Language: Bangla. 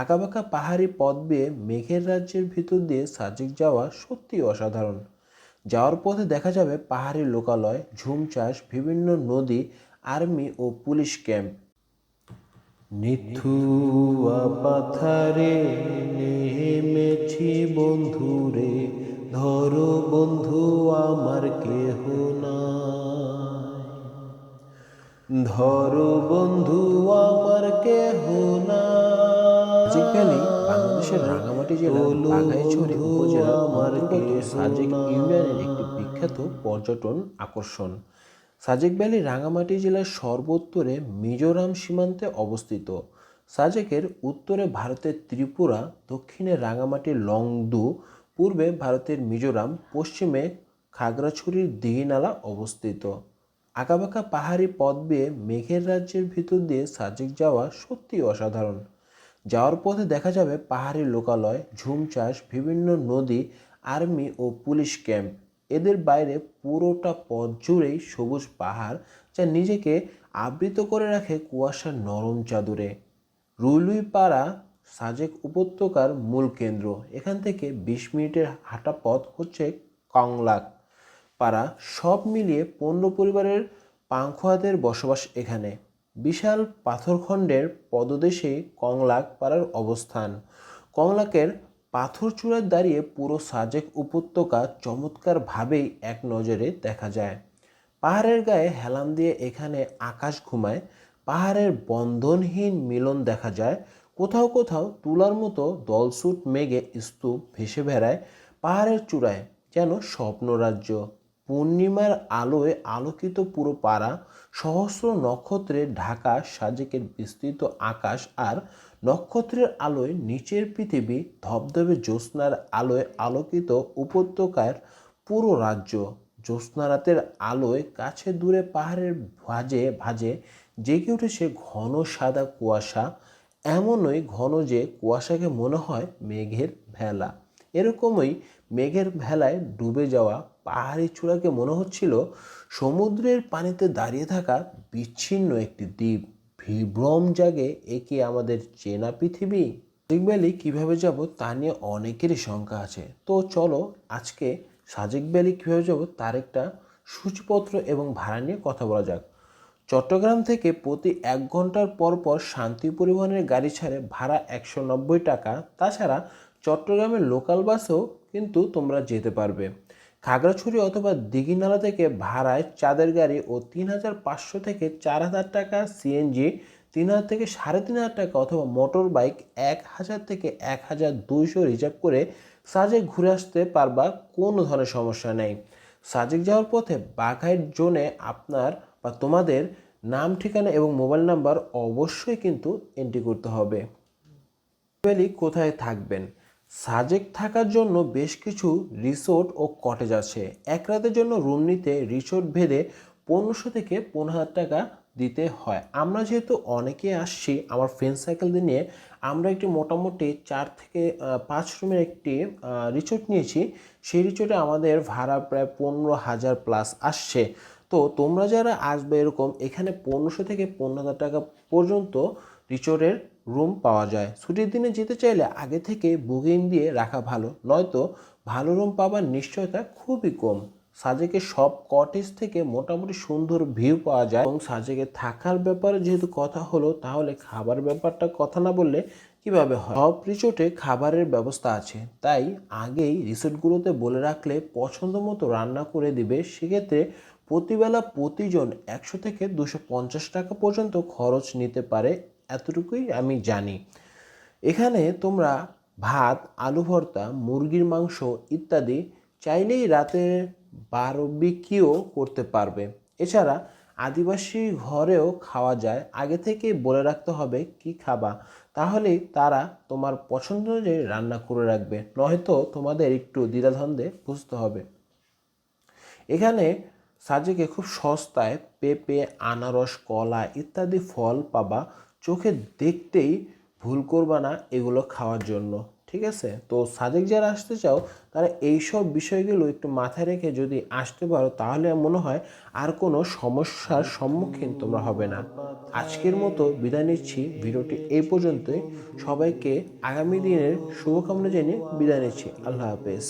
আঁকাবাঁকা পাহাড়ি পথ বেয়ে মেঘের রাজ্যের ভিতর দিয়ে সাজেক যাওয়া সত্যি অসাধারণ। যাওয়ার পথে দেখা যাবে পাহাড়ি লোকালয়, ঝুম চাষ, বিভিন্ন নদী, আর্মি ও পুলিশ ক্যাম্প। নিথুয়া পাথারে নেমেছি বন্ধুরে, ধরো বন্ধু আমার কেহ নাই। ধরো বন্ধু আমার কেহ সাজেক ভ্যালি বাংলাদেশের রাঙামাটি জেলার বাঘাইছড়ি উপজেলার সাজেক ইউনিয়নের একটি বিখ্যাত পর্যটন আকর্ষণ। সাজেক ভ্যালি রাঙামাটি জেলার সর্বোত্তরে মিজোরাম সীমান্তে অবস্থিত। সাজেকের উত্তরে ভারতের ত্রিপুরা, দক্ষিণে রাঙামাটির লংদু, পূর্বে ভারতের মিজোরাম, পশ্চিমে খাগড়াছড়ির দিঘিনালা অবস্থিত। আঁকাবাঁকা পাহাড়ি পথ বেয়ে মেঘের রাজ্যের ভিতর দিয়ে সাজেক যাওয়া সত্যি অসাধারণ। যাওয়ার পথে দেখা যাবে পাহাড়ি লোকালয়, ঝুম চাষ, বিভিন্ন নদী, আর্মি ও পুলিশ ক্যাম্প। এদের বাইরে পুরোটা পথ জুড়েই সবুজ পাহাড় যা নিজেকে আবৃত করে রাখে কুয়াশার নরম চাদরে। রুইলুইপাড়া সাজেক উপত্যকার মূল কেন্দ্র। এখান থেকে বিশ মিনিটের হাঁটা পথ হচ্ছে কংলাক। পাড়া সব মিলিয়ে পনেরো পরিবারের পাংখোয়াদের বসবাস এখানে। বিশাল পাথরখণ্ডের পদদেশে কংলাক পাড়ার অবস্থান। কংলাকের পাথর চূড়ায় দাঁড়িয়ে পুরো সাজেক উপত্যকা চমৎকারভাবেই এক নজরে দেখা যায়। পাহাড়ের গায়ে হেলাম দিয়ে এখানে আকাশ ঘুমায়। পাহাড়ের বন্ধনহীন মিলন দেখা যায়। কোথাও কোথাও তুলার মতো দলসুট মেঘে স্তূপ ভেসে বেড়ায় পাহাড়ের চূড়ায়, যেন স্বপ্নরাজ্য। পূর্ণিমার আলোয় আলোকিত পুরো পাড়া, সহস্র নক্ষত্রে ঢাকা সাজেকের বিস্তৃত আকাশ আর নক্ষত্রের আলোয় নিচের পৃথিবী, ধবধবে জ্যোৎস্নার আলোয় আলোকিত উপত্যকার পুরো রাজ্য। জ্যোৎস্নারাতের আলোয় কাছে দূরে পাহাড়ের ভাজে ভাজে জেগে উঠেছে ঘন সাদা কুয়াশা। এমনই ঘন যে কুয়াশাকে মনে হয় মেঘের ভেলা। এরকমই মেঘের ভেলায় ডুবে যাওয়া পাহাড়ি চূড়াকে মনে হচ্ছিল সমুদ্রের পানিতে দাঁড়িয়ে থাকা বিচ্ছিন্ন একটি দ্বীপ। বিভ্রম জাগে একে আমাদের চেনা পৃথিবী? সাজেক ভ্যালি কীভাবে যাব তা নিয়ে অনেকেরই শঙ্কা আছে। তো চলো, আজকে সাজেক ভ্যালি কীভাবে যাব তার একটা সূচিপত্র এবং ভাড়া নিয়ে কথা বলা যাক। চট্টগ্রাম থেকে প্রতি এক ঘণ্টার পর পর শান্তি পরিবহনের গাড়ি ছাড়ে ভাড়া একশো নব্বই টাকা। তাছাড়া চট্টগ্রামের লোকাল বাসেও কিন্তু তোমরা যেতে পারবে। খাগড়াছড়ি অথবা দিঘিনালা থেকে ভাড়ায় চাঁদের গাড়ি ও তিন হাজার পাঁচশো থেকে চার হাজার টাকা সিএনজি তিন হাজার থেকে সাড়ে তিন হাজার টাকা অথবা মোটর বাইক এক হাজার থেকে এক হাজার দুইশো রিজার্ভ করে সাজেক ঘুরে আসতে পারবা, কোনো ধরনের সমস্যা নেই। সাজেক যাওয়ার পথে বাঘাইট জোনে আপনার বা তোমাদের নাম, ঠিকানা এবং মোবাইল নাম্বার অবশ্যই কিন্তু এন্ট্রি করতে হবে। কোথায় থাকবেন? সাজেক থাকার জন্য বেশ কিছু রিসোর্ট ও কটেজ আছে। এক রাতের জন্য রুম নিতে রিসোর্ট ভেদে পনেরোশো থেকে পনেরো হাজার টাকা দিতে হয়। আমরা যেহেতু অনেকে আসছি, আমার ফ্রেন্ড সাইকেলদের নিয়ে, আমরা একটি মোটামুটি চার থেকে পাঁচ রুমের একটি রিসোর্ট নিয়েছি। সেই রিসোর্টে আমাদের ভাড়া প্রায় পনেরো হাজার প্লাস আসছে। তো তোমরা যারা আসবে এরকম, এখানে পনেরোশো থেকে পনেরো হাজার টাকা পর্যন্ত রিসোর্টের রুম পাওয়া যায়। ছুটির দিনে যেতে চাইলে আগে থেকে বুকিং দিয়ে রাখা ভালো, নয়তো ভালো রুম পাবার নিশ্চয়তা খুবই কম। সাজেকে সব কটেজ থেকে মোটামুটি সুন্দর ভিউ পাওয়া যায় এবং সাজেকে থাকার ব্যাপারে যেহেতু কথা হলো, তাহলে খাবার ব্যাপারটা কথা না বললে কীভাবে হয়? সব রিসোর্টে খাবারের ব্যবস্থা আছে। তাই আগেই রিসোর্টগুলোতে বলে রাখলে পছন্দ মতো রান্না করে দিবে। সেক্ষেত্রে প্রতিবেলা প্রতিজন একশো থেকে দুশো পঞ্চাশ টাকা পর্যন্ত খরচ নিতে পারে এতটুকুই আমি জানি। এখানে তোমরা ভাত, আলু ভর্তা, মুরগির মাংস ইত্যাদি চাইলেই রাতে বারবিকিও করতে পারবে। এছাড়া আদিবাসী ঘরেও খাওয়া যায়। আগে থেকে বলে রাখতে হবে কি খাবা, তাহলেই তারা তোমার পছন্দ অনুযায়ী রান্না করে রাখবে। নয়তো তোমাদের একটু দ্বিধাদ্বন্দ্বে বুঝতে হবে। এখানে সাজেকে খুব সস্তায় পেঁপে, আনারস, কলা ইত্যাদি ফল পাবা। চোখে দেখতেই ভুল করবা না এগুলো খাওয়ার জন্য, ঠিক আছে? তো সাজেক যারা আসতে চাও, তারা এইসব বিষয়গুলো একটু মাথায় রেখে যদি আসতে পারো, তাহলে মনে হয় আর কোনো সমস্যার সম্মুখীন তোমরা হবে না। আজকের মতো বিদায় নিচ্ছি। ভিডিওটি এই পর্যন্তই। সবাইকে আগামী দিনের শুভকামনা জানিয়ে বিদায় নিচ্ছি। আল্লাহ হাফেজ।